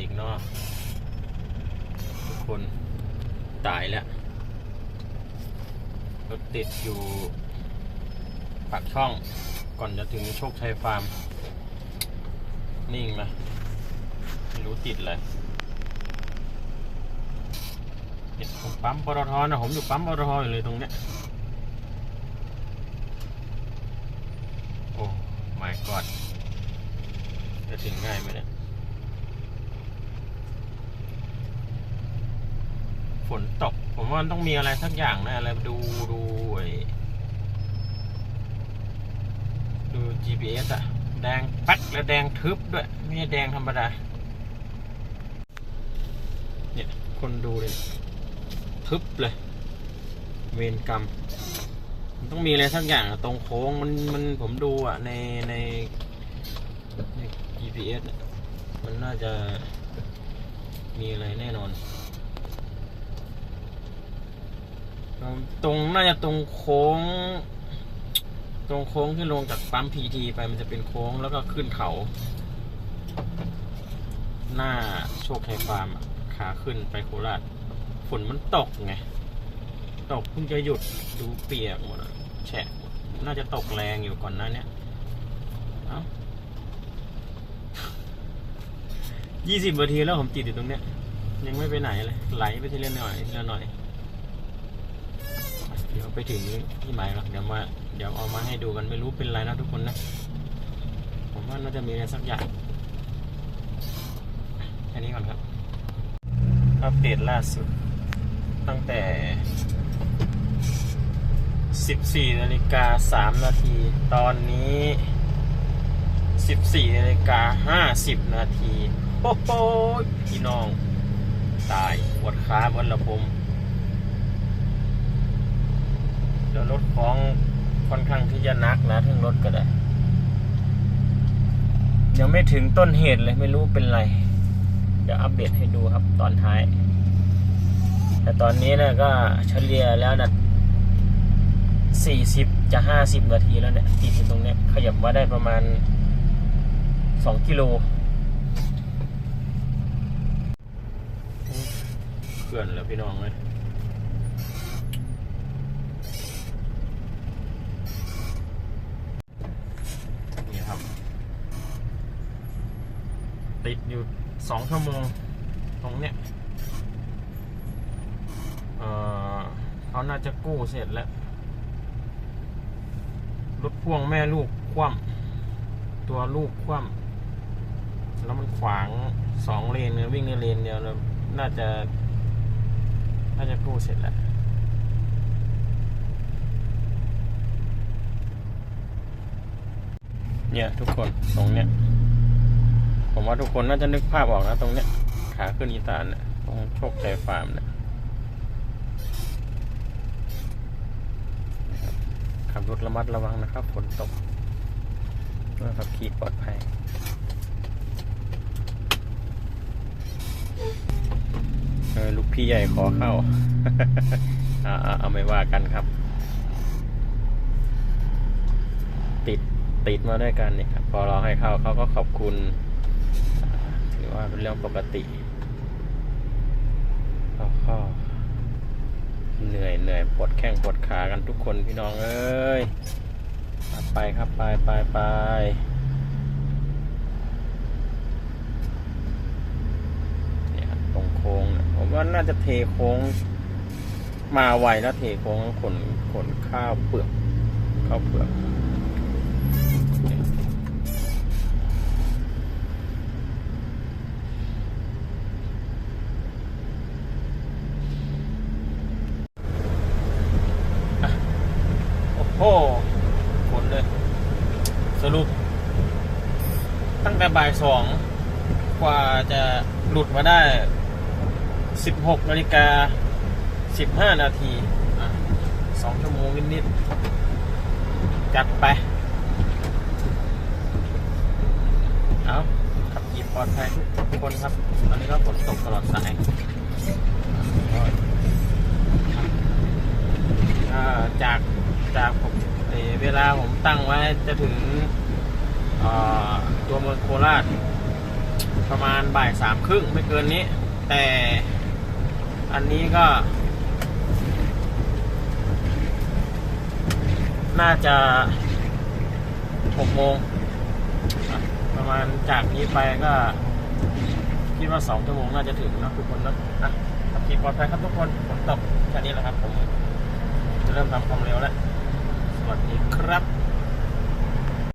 อีกเนาะทุกคนตายแล้วรถติดอยู่ปากช่องก่อนจะถึงโชคชัยฟาร์ม นิ่งไหมไม่รู้ติดเลยเนี่ยผมปั๊มปตทนะผมอยู่ปั๊มปตทอยู่เลยตรงเนี้ยโอ้ my god จะถึงง่ายไหมเนี่ย ฝนตก ผมว่ามันต้องมีอะไรสักอย่างนะอะไรดูดูดู GPS อะแดงป๊ดและแดงทึบด้วยไม่ใช่แดงธรรมดา เนี่ย คนดูเลยทึบเลย เวรกรรม มันต้องมีอะไรสักอย่างอะตรงโค้งมันมันผมดูอะในในใน GPS มันน่าจะมีอะไรแน่นอน ตรงน่าจะตรงโค้ง ตรงโค้งที่ลงจากปั๊มพีทีไปมันจะเป็นโค้งแล้วก็ขึ้นเขา หน้าโชคชัยฟาร์มขาขึ้นไปโคราชฝนมันตกไง ตกเพิ่งจะหยุดดูเปียกหมดแฉะน่าจะตกแรงอยู่ก่อนหน้านี้ยี่สิบนาทีแล้วผมติดอยู่ตรงเนี้ย ยังไม่ไปไหนเลย ไหลไปทีละหน่อยทีละหน่อย เดี๋ยวไปถึงที่หมายแล้วเดี๋ยวมา เดี๋ยวเอามาให้ดูกันไม่รู้เป็นไรนะทุกคนนะ ผมว่าน่าจะมีอะไรสักอย่างแค่นี้ก่อนครับ อัปเดตล่าสุด ตั้งแต่ 14นาฬิกา3นาที ตอนนี้ 14นาฬิกา50นาที โอ้โหพี่น้อง ตายปวดขาบนละผม เดี๋ยวรถของค่อนข้างที่จะนักนะทั้งรถก็ได้ยังไม่ถึงต้นเหตุเลยไม่รู้เป็นไร เดี๋ยวอัปเดตให้ดูครับตอนท้าย แต่ตอนนี้นะก็เฉลี่ยแล้วนะสี่สิบจะห้าสิบนาทีแล้วเนี่ยติดอยู่ตรงเนี้ยขยับมาได้ประมาณสองกิโลเขื่อนแล้วพี่น้องเลยนี่ครับ ติดอยู่สองชั่วโมงตรงเนี้ยเออเขาน่าจะกู้เสร็จแล้ว รถพ่วงแม่ลูกคว่ำตัวลูกคว่ำแล้วมันขวางสองเลนเนี่ยวิ่งในเลนเดียวแล้วน่าจะ น่าจะกู้เสร็จแล้วเนี่ย ทุกคนตรงเนี้ย ผมว่าทุกคนน่าจะนึกภาพออกนะตรงเนี้ย ขาขึ้นอีสานเนี่ยตรงโชคชัยฟาร์มเนี่ยขับรถระมัดระวังนะครับฝนตกเพื่อขับขี่ปลอดภัยเออลูกพี่ใหญ่ขอเข้า อ่าเอาเอาไม่ว่ากันครับ ติดติดมาด้วยกันเนี่ยครับ พอเราให้เข้าเขาก็ขอบคุณ ถือว่าเป็นเรื่องปกติก็ก็เหนื่อยเหนื่อยปวดแข้งปวดขากันทุกคนพี่น้องเอ้ยขับไปครับไปไปไปเนี่ยตรงโค้งผมว่าน่าจะเทโค้ง มาไวแล้วเทโค้งขนขนข้าวเปลือกข้าวเปลือกเนี่ย โอ้โหฝนเลย สรุป ตั้งแต่บ่ายสองกว่าจะหลุดมาได้ 16นาฬิกา 15 นาทีสองชั่วโมงนิดๆ จัดไป เอาขับขี่ปลอดภัยทุกคนครับ ตอนนี้ก็ฝนตกตลอดสายจากจากผม เวลาผมตั้งไว้จะถึงตัวเมืองโคราช ประมาณบ่ายสามครึ่งไม่เกินนี้ แต่อันนี้ก็ น่าจะหกโมงประมาณจากนี้ไปก็คิดว่าสองชั่วโมงน่าจะถึงนะทุกคนนะอะขับขี่ปลอดภัยครับทุกคนฝนตกแค่นี้แหละครับผม จะเริ่มทำความเร็วแล้ว วัสดีครับ